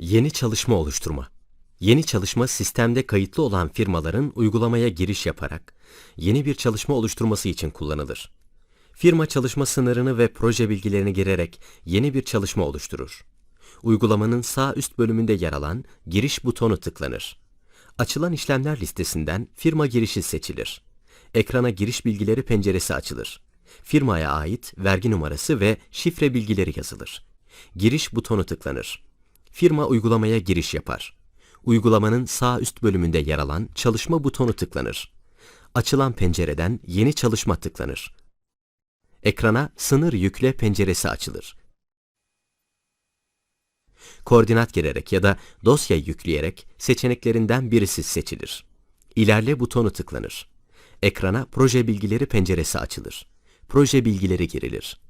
Yeni çalışma oluşturma. Yeni çalışma sistemde kayıtlı olan firmaların uygulamaya giriş yaparak yeni bir çalışma oluşturması için kullanılır. Firma çalışma sınırını ve proje bilgilerini girerek yeni bir çalışma oluşturur. Uygulamanın sağ üst bölümünde yer alan giriş butonu tıklanır. Açılan işlemler listesinden firma girişi seçilir. Ekrana giriş bilgileri penceresi açılır. Firmaya ait vergi numarası ve şifre bilgileri yazılır. Giriş butonu tıklanır. Firma uygulamaya giriş yapar. Uygulamanın sağ üst bölümünde yer alan çalışma butonu tıklanır. Açılan pencereden yeni çalışma tıklanır. Ekrana sınır yükle penceresi açılır. Koordinat girerek ya da dosya yükleyerek seçeneklerinden birisi seçilir. İlerle butonu tıklanır. Ekrana proje bilgileri penceresi açılır. Proje bilgileri girilir.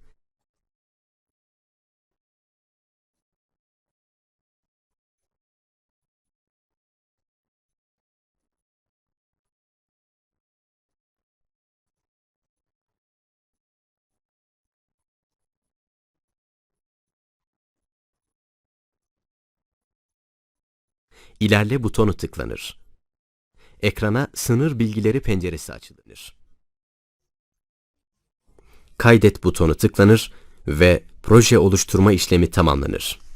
İlerle butonu tıklanır. Ekrana sınır bilgileri penceresi açılır. Kaydet butonu tıklanır ve proje oluşturma işlemi tamamlanır.